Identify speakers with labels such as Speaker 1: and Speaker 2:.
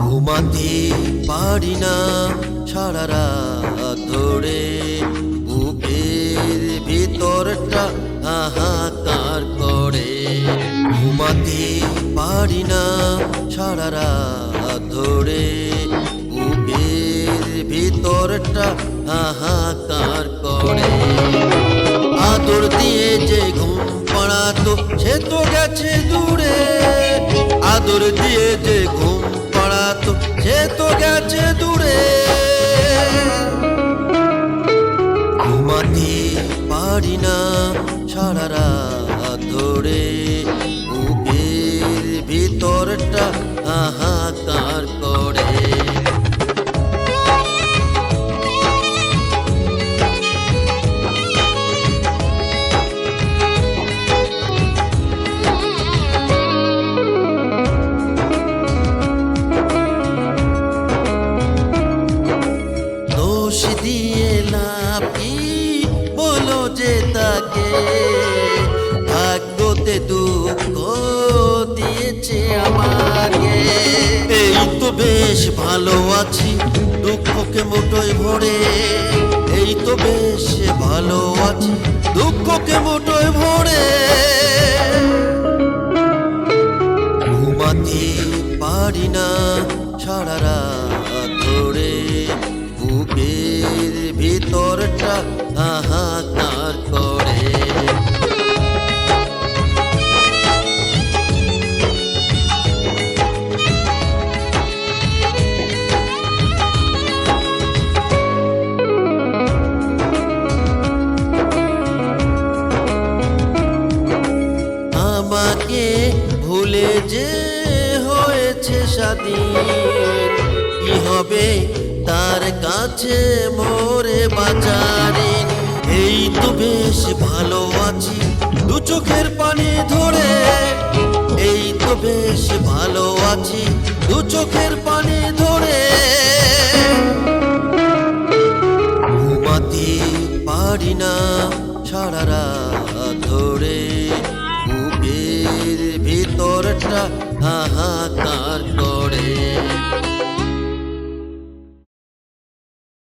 Speaker 1: ঘুমাতে পারি না সারা রাত ধরে। বুকের ভিতরটা হাহাকার করে। ঘুমাতে পারি না সারা ধরে বুকের ভিতরটা হাহাকার করে। আদর দিয়ে যে ঘুম পাড়াতো, সে তো গেছে দূরে। আদর দিয়ে যে ঘুম পাড়াতো, সে তো গেছে দূরে। ঘুমাতে পারি না সারা ধরে, বুকের ভিতরটা হাহাকার করে। দোষ দিয়ে লাভ বেশ ভালো আছি, দুঃখকে মুঠোয় ভরে। এই তো বেশ ভালো আছি, দুঃখকে মুঠোয় ভরে। ঘুমাতে পারি না সারা রাত ধরে, বুকের ভিতরটা হাহাকার যে হয়েছে স্বাধীন, কি হবে তার কাছে মোরে বাজারিন? এই তো বেশ ভালো আছি, দু চোখের পানি ধরে। এই তো বেশ ভালো আছি, দু চোখের পানি ধরে। ঘুমাতে পারি না সারা ধরে। হাহাকার করে